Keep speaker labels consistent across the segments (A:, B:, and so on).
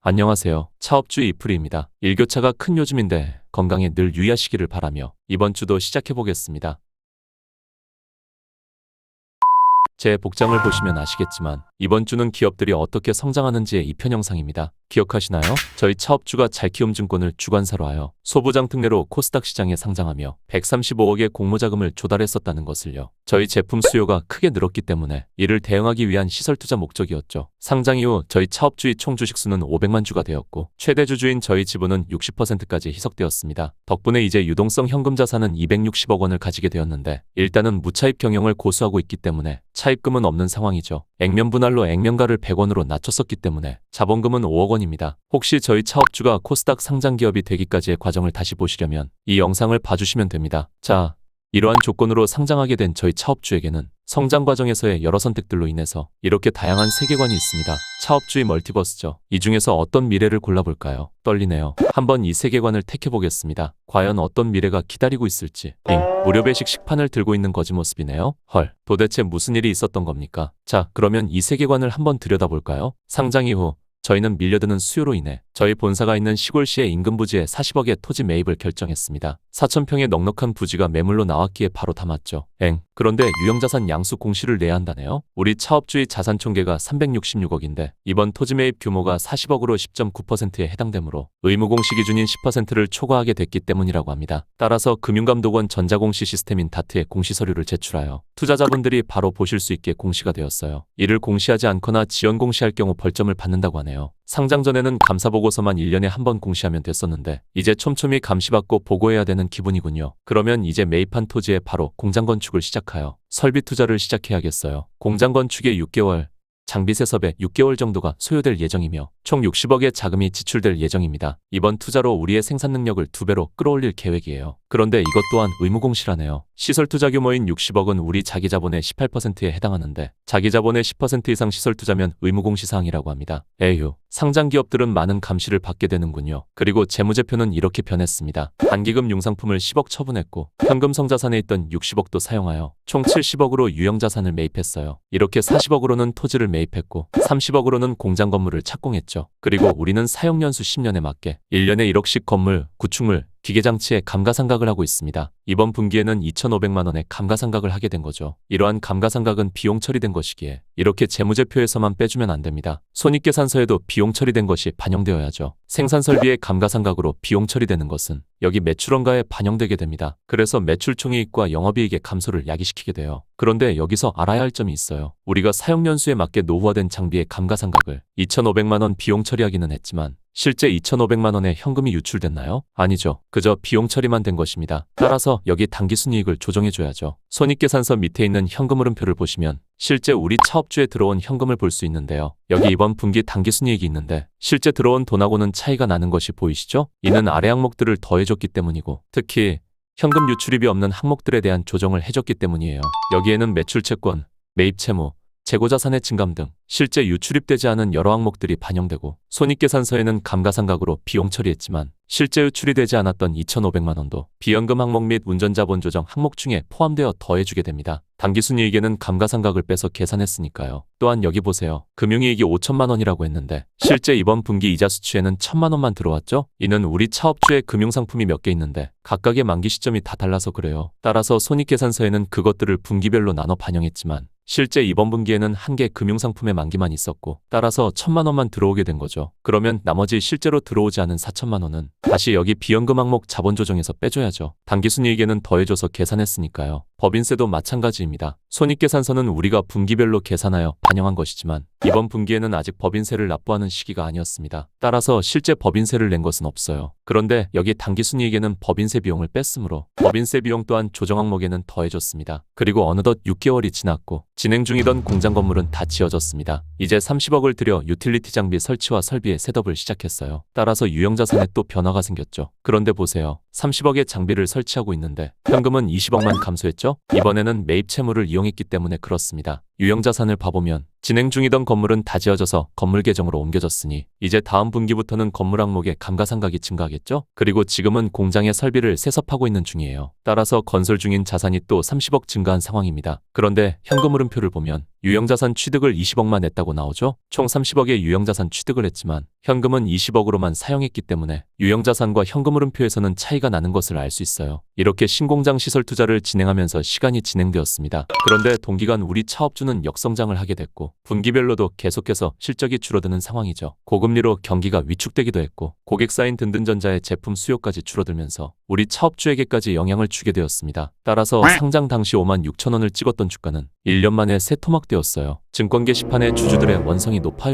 A: 안녕하세요. 차업주 이프리입니다. 일교차가 큰 요즘인데 건강에 늘 유의하시기를 바라며 이번 주도 시작해 보겠습니다. 제 복장을 보시면 아시겠지만 이번 주는 기업들이 어떻게 성장하는지의 이편 영상입니다. 기억하시나요? 저희 차업주가 잘키움증권을 주관사로 하여 소부장 특례로 코스닥 시장에 상장하며 135억의 공모자금을 조달했었다는 것을요. 저희 제품 수요가 크게 늘었기 때문에 이를 대응하기 위한 시설 투자 목적이었죠. 상장 이후 저희 차업주의 총 주식 수는 500만 주가 되었고 최대 주주인 저희 지분은 60%까지 희석되었습니다. 덕분에 이제 유동성 현금 자산은 260억 원을 가지게 되었는데 일단은 무차입 경영을 고수하고 있기 때문에 차입금은 없는 상황이죠. 액면 분할로 액면가를 100원으로 낮췄었기 때문에 자본금은 5억 원 입니다. 혹시 저희 차업주가 코스닥 상장 기업이 되기까지의 과정을 다시 보시려면 이 영상을 봐주시면 됩니다. 자, 이러한 조건으로 상장하게 된 저희 차업주에게는 성장 과정에서의 여러 선택들로 인해서 이렇게 다양한 세계관이 있습니다. 차업주의 멀티버스죠. 이 중에서 어떤 미래를 골라볼까요? 떨리네요. 한번 이 세계관을 택해보겠습니다. 과연 어떤 미래가 기다리고 있을지. 빙. 무료 배식 식판을 들고 있는 거지 모습이네요. 헐. 도대체 무슨 일이 있었던 겁니까? 자, 그러면 이 세계관을 한번 들여다볼까요? 상장 이후 저희는 밀려드는 수요로 인해 저희 본사가 있는 시골시의 인근 부지에 40억의 토지 매입을 결정했습니다. 4천평의 넉넉한 부지가 매물로 나왔기에 바로 담았죠. 엥. 그런데 유형자산 양수 공시를 내야 한다네요. 우리 차업주의 자산 총계가 366억인데 이번 토지 매입 규모가 40억으로 10.9%에 해당되므로 의무 공시 기준인 10%를 초과하게 됐기 때문이라고 합니다. 따라서 금융감독원 전자공시 시스템인 다트에 공시 서류를 제출하여 투자자분들이 바로 보실 수 있게 공시가 되었어요. 이를 공시하지 않거나 지연 공시할 경우 벌점을 받는다고 하네요. 상장 전에는 감사 보고서만 1년에 한 번 공시하면 됐었는데 이제 촘촘히 감시받고 보고해야 되는 기분이군요. 그러면 이제 매입한 토지에 바로 공장 건축을 시작하여 설비 투자를 시작해야겠어요. 공장 건축에 6개월, 장비 세섭에 6개월 정도가 소요될 예정이며 총 60억의 자금이 지출될 예정입니다. 이번 투자로 우리의 생산 능력을 두 배로 끌어올릴 계획이에요. 그런데 이것 또한 의무공시라네요. 시설 투자 규모인 60억은 우리 자기 자본의 18%에 해당하는데 자기 자본의 10% 이상 시설 투자면 의무공시 사항이라고 합니다. 에휴, 상장 기업들은 많은 감시를 받게 되는군요. 그리고 재무제표는 이렇게 변했습니다. 단기금 융상품을 10억 처분했고 현금 성 자산에 있던 60억도 사용하여 총 70억으로 유형 자산을 매입했어요. 이렇게 40억으로는 토지를 매입했고 30억으로는 공장 건물을 착공했죠. 그리고 우리는 사용 연수 10년에 맞게 1년에 1억씩 건물, 구축물, 기계장치에 감가상각을 하고 있습니다. 이번 분기에는 2,500만 원의 감가상각을 하게 된 거죠. 이러한 감가상각은 비용 처리된 것이기에 이렇게 재무제표에서만 빼주면 안 됩니다. 손익계산서에도 비용 처리된 것이 반영되어야죠. 생산 설비의 감가상각으로 비용 처리되는 것은 여기 매출원가에 반영되게 됩니다. 그래서 매출총이익과 영업이익의 감소를 야기시키게 돼요. 그런데 여기서 알아야 할 점이 있어요. 우리가 사용연수에 맞게 노후화된 장비의 감가상각을 2,500만 원 비용 처리하기는 했지만 실제 2,500만 원의 현금이 유출됐나요? 아니죠. 그저 비용 처리만 된 것입니다. 따라서 여기 당기순이익을 조정해줘야죠. 손익계산서 밑에 있는 현금 흐름표를 보시면 실제 우리 차업주에 들어온 현금을 볼 수 있는데요. 여기 이번 분기 당기순이익이 있는데 실제 들어온 돈하고는 차이가 나는 것이 보이시죠? 이는 아래 항목들을 더해줬기 때문이고 특히 현금 유출입이 없는 항목들에 대한 조정을 해줬기 때문이에요. 여기에는 매출 채권, 매입 채무, 재고자산의 증감 등 실제 유출입되지 않은 여러 항목들이 반영되고 손익계산서에는 감가상각으로 비용 처리했지만 실제 유출이 되지 않았던 2,500만 원도 비연금 항목 및 운전자본 조정 항목 중에 포함되어 더해주게 됩니다. 당기순이익에는 감가상각을 빼서 계산했으니까요. 또한 여기 보세요. 금융이익이 5천만 원이라고 했는데 실제 이번 분기 이자 수취에는 1천만 원만 들어왔죠? 이는 우리 차업주의 금융상품이 몇 개 있는데 각각의 만기 시점이 다 달라서 그래요. 따라서 손익계산서에는 그것들을 분기별로 나눠 반영했지만 실제 이번 분기에는 한 개 금융상품의 만기만 있었고 따라서 천만 원만 들어오게 된 거죠. 그러면 나머지 실제로 들어오지 않은 4천만 원은 다시 여기 비연금 항목 자본 조정에서 빼줘야죠. 당기순이익에는 더해줘서 계산했으니까요. 법인세도 마찬가지입니다. 손익계산서는 우리가 분기별로 계산하여 반영한 것이지만 이번 분기에는 아직 법인세를 납부하는 시기가 아니었습니다. 따라서 실제 법인세를 낸 것은 없어요. 그런데 여기 당기순이익에는 법인세 비용을 뺐으므로 법인세 비용 또한 조정 항목에는 더해줬습니다. 그리고 어느덧 6개월이 지났고 진행 중이던 공장 건물은 다 지어졌습니다. 이제 30억을 들여 유틸리티 장비 설치와 설비의 셋업을 시작했어요. 따라서 유형자산에 또 변화가 생겼죠. 그런데 보세요. 30억의 장비를 설치하고 있는데 현금은 20억만 감소했죠? 이번에는 매입 채무를 이용했기 때문에 그렇습니다. 유형 자산을 봐보면 진행 중이던 건물은 다 지어져서 건물 계정으로 옮겨졌으니 이제 다음 분기부터는 건물 항목의 감가상각이 증가하겠죠? 그리고 지금은 공장의 설비를 세섭하고 있는 중이에요. 따라서 건설 중인 자산이 또 30억 증가한 상황입니다. 그런데 현금 흐름표를 보면 유형자산 취득을 20억만 했다고 나오죠? 총 30억의 유형자산 취득을 했지만 현금은 20억으로만 사용했기 때문에 유형자산과 현금 흐름표에서는 차이가 나는 것을 알 수 있어요. 이렇게 신공장 시설 투자를 진행하면서 시간이 진행되었습니다. 그런데 동기간 우리 차업주는 역성장을 하게 됐고 분기별로도 계속해서 실적이 줄어드는 상황이죠. 고금리로 경기가 위축되기도 했고 고객 사인 든든전자의 제품 수요까지 줄어들면서 우리 차업주에게까지 영향을 주게 되었습니다. 따라서 상장 당시 5만 6천 원을 찍었던 주가는 1년 만에 새 토막 되었어요. 증권 게시판에 주주들의 원성이 높아요.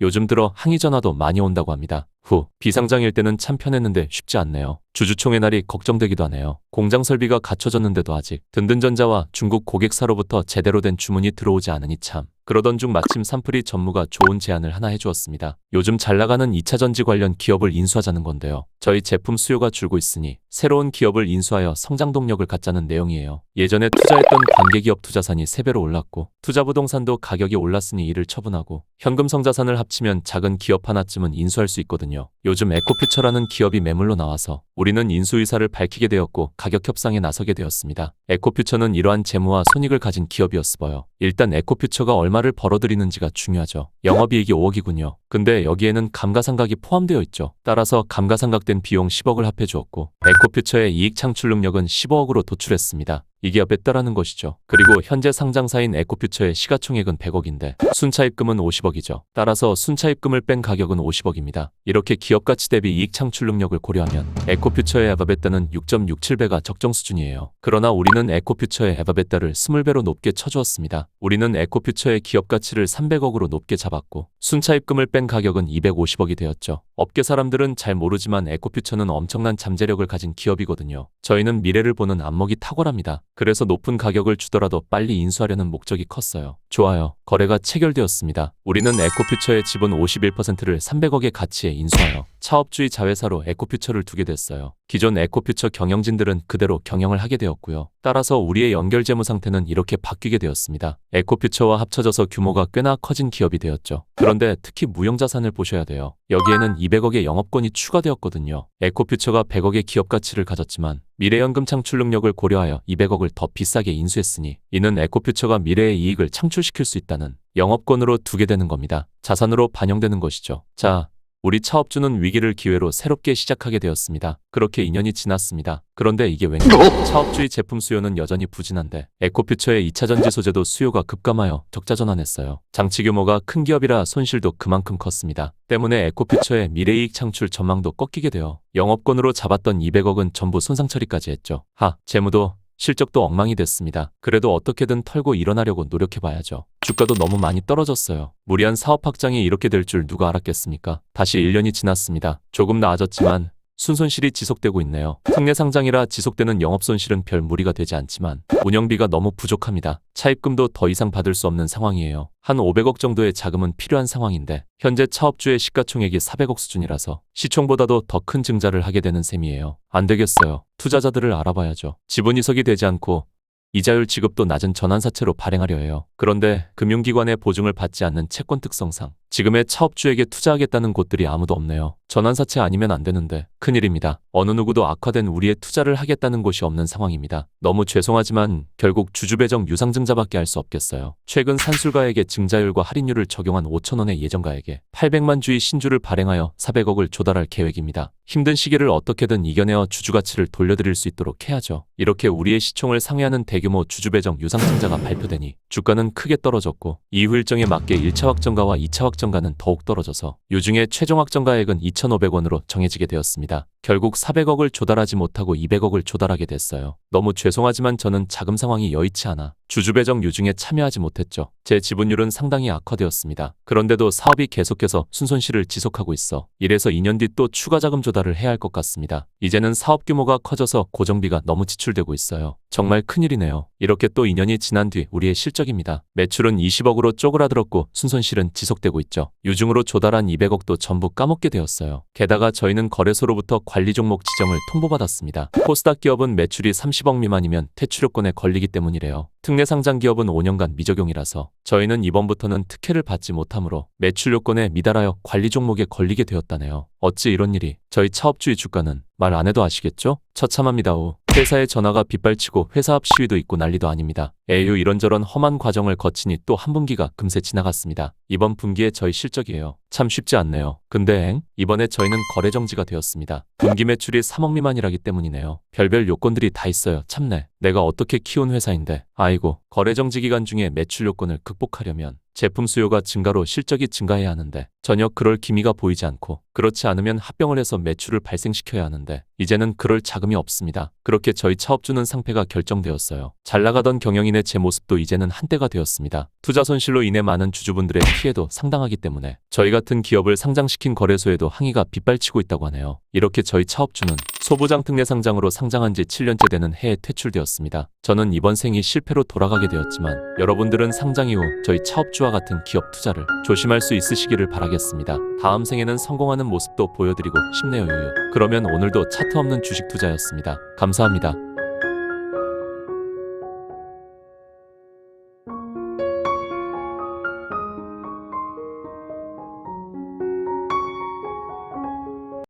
A: 요즘 들어 항의 전화도 많이 온다고 합니다. 후, 비상장일 때는 참 편했는데 쉽지 않네요. 주주총회 날이 걱정되기도 하네요. 공장 설비가 갖춰졌는데도 아직 든든전자와 중국 고객사로부터 제대로 된 주문이 들어오지 않으니 참. 그러던 중 마침 삼프리 전무가 좋은 제안을 하나 해주었습니다. 요즘 잘 나가는 2차 전지 관련 기업을 인수하자는 건데요. 저희 제품 수요가 줄고 있으니 새로운 기업을 인수하여 성장 동력을 갖자는 내용이에요. 예전에 투자했던 관계기업 투자산이 3배로 올랐고 투자 부동산도 가격이 올랐으니 이를 처분하고 현금 성자산을 합치면 작은 기업 하나쯤은 인수할 수 있거든요. 요즘 에코퓨처라는 기업이 매물로 나와서 우리는 인수 의사를 밝히게 되었고 가격 협상에 나서게 되었습니다. 에코퓨처는 이러한 재무와 손익을 가진 기업이었어요. 일단 에코퓨처가 얼마를 벌어들이는지가 중요하죠. 영업이익이 5억이군요. 근데 여기에는 감가상각이 포함되어 있죠. 따라서 감가상각된 비용 10억을 합해 주었고 에코퓨처의 이익 창출 능력은 15억으로 도출했습니다. 이게 뺐다라는 것이죠. 그리고 현재 상장사인 에코퓨처의 시가총액은 100억인데 순차입금은 50억이죠. 따라서 순차입금을 뺀 가격은 50억입니다. 이렇게 기업 가치 대비 이익 창출 능력을 고려하면 에코퓨처의 에바베타는 6.67배가 적정 수준이에요. 그러나 우리는 에코퓨처의 에바베타를 20배로 높게 쳐주었습니다. 우리는 에코퓨처의 기업 가치를 300억으로 높게 잡았고 순차입금을 뺀 가격은 250억이 되었죠. 업계 사람들은 잘 모르지만 에코퓨처는 엄청난 잠재력을 가진 기업이거든요. 저희는 미래를 보는 안목이 탁월합니다. 그래서 높은 가격을 주더라도 빨리 인수하려는 목적이 컸어요. 좋아요. 거래가 체결되었습니다. 우리는 에코퓨처의 지분 51%를 300억의 가치에 인수하여 차업주의 자회사로 에코퓨처를 두게 됐어요. 기존 에코퓨처 경영진들은 그대로 경영을 하게 되었고요. 따라서 우리의 연결 재무 상태는 이렇게 바뀌게 되었습니다. 에코퓨처와 합쳐져서 규모가 꽤나 커진 기업이 되었죠. 그런데 특히 무형자산을 보셔야 돼요. 여기에는 200억의 영업권이 추가되었거든요. 에코퓨처가 100억의 기업 가치를 가졌지만 미래연금 창출 능력을 고려하여 200억을 더 비싸게 인수했으니 이는 에코퓨처가 미래의 이익을 창출시킬 수 있다는 영업권으로 두게 되는 겁니다. 자산으로 반영되는 것이죠. 자, 우리 차업주는 위기를 기회로 새롭게 시작하게 되었습니다. 그렇게 2년이 지났습니다. 그런데 이게 웬가? 차업주의 제품 수요는 여전히 부진한데 에코퓨처의 2차 전지 소재도 수요가 급감하여 적자 전환했어요. 장치 규모가 큰 기업이라 손실도 그만큼 컸습니다. 때문에 에코퓨처의 미래이익 창출 전망도 꺾이게 되어 영업권으로 잡았던 200억은 전부 손상 처리까지 했죠. 하, 재무도 실적도 엉망이 됐습니다. 그래도 어떻게든 털고 일어나려고 노력해봐야죠. 주가도 너무 많이 떨어졌어요. 무리한 사업 확장이 이렇게 될 줄 누가 알았겠습니까? 다시 1년이 지났습니다. 조금 나아졌지만 순손실이 지속되고 있네요. 특례 상장이라 지속되는 영업 손실은 별 무리가 되지 않지만 운영비가 너무 부족합니다. 차입금도 더 이상 받을 수 없는 상황이에요. 한 500억 정도의 자금은 필요한 상황인데 현재 차업주의 시가총액이 400억 수준이라서 시총보다도 더 큰 증자를 하게 되는 셈이에요. 안 되겠어요. 투자자들을 알아봐야죠. 지분 이석이 되지 않고 이자율 지급도 낮은 전환사채로 발행하려 해요. 그런데 금융기관의 보증을 받지 않는 채권 특성상 지금의 차업주에게 투자하겠다는 곳들이 아무도 없네요. 전환사채 아니면 안 되는데 큰일입니다. 어느 누구도 악화된 우리의 투자를 하겠다는 곳이 없는 상황입니다. 너무 죄송하지만 결국 주주배정 유상증자밖에 할 수 없겠어요. 최근 산술가에게 증자율과 할인율을 적용한 5천원의 예정가에게 800만 주의 신주를 발행하여 400억을 조달할 계획입니다. 힘든 시기를 어떻게든 이겨내어 주주가치를 돌려드릴 수 있도록 해야죠. 이렇게 우리의 시총을 상회하는 대규모 주주배정 유상증자가 발표되니 주가는 크게 떨어졌고 이후 일정에 맞게 1차 확정가와 2차 확정가 는 더욱 떨어져서 유중에 최종 확정가액은 2,500원으로 정해지게 되었습니다. 결국 400억을 조달하지 못하고 200억을 조달하게 됐어요. 너무 죄송하지만 저는 자금 상황이 여의치 않아 주주배정 유중에 참여하지 못했죠. 제제 지분율은 상당히 악화되었습니다. 그런데도 사업이 계속해서 순손실을 지속하고 있어 이래서 2년 뒤 또 추가 자금 조달을 해야 할 것 같습니다. 이제는 사업 규모가 커져서 고정비가 너무 지출되고 있어요. 정말 큰일이네요. 이렇게 또 2년이 지난 뒤 우리의 실적입니다. 매출은 20억으로 쪼그라들었고 순손실은 지속되고 있죠. 유중으로 조달한 200억도 전부 까먹게 되었어요. 게다가 저희는 거래소로부터 관리 종목 지정을 통보받았습니다. 코스닥 기업은 매출이 30억 미만이면 퇴출요건에 걸리기 때문이래요. 특례 상장 기업은 5년간 미적용이라서 저희는 이번부터는 특혜를 받지 못하므로 매출 요건에 미달하여 관리 종목에 걸리게 되었다네요. 어찌 이런 일이 저희 차업주의 주가는 말 안 해도 아시겠죠? 처참합니다. 오. 회사에 전화가 빗발치고 회사 앞 시위도 있고 난리도 아닙니다. 에휴 이런저런 험한 과정을 거치니 또 한 분기가 금세 지나갔습니다. 이번 분기에 저희 실적이에요. 참 쉽지 않네요. 근데 엥? 이번에 저희는 거래 정지가 되었습니다. 분기 매출이 3억 미만이라기 때문이네요. 별별 요건들이 다 있어요. 참네. 내가 어떻게 키운 회사인데. 아이고, 거래 정지 기간 중에 매출 요건을 극복하려면 제품 수요가 증가로 실적이 증가해야 하는데 전혀 그럴 기미가 보이지 않고 그렇지 않으면 합병을 해서 매출을 발생시켜야 하는데 이제는 그럴 자금이 없습니다. 그렇게 저희 차업주는 상패가 결정되었어요. 잘 나가던 경영인의 제 모습도 이제는 한때가 되었습니다. 투자 손실로 인해 많은 주주분들의 피해도 상당하기 때문에 저희 같은 기업을 상장시킨 거래소에도 항의가 빗발치고 있다고 하네요. 이렇게 저희 차업주는 소부장 특례 상장으로 상장한 지 7년째 되는 해에 퇴출되었습니다. 저는 이번 생이 실패로 돌아가게 되었지만 여러분들은 상장 이후 저희 차업주와 같은 기업 투자를 조심할 수 있으시기를 바라겠습니다. 다음 생에는 성공하는 모습도 보여드리고 싶네요. 유유. 그러면 오늘도 차트 없는 주식 투자였습니다. 감사합니다.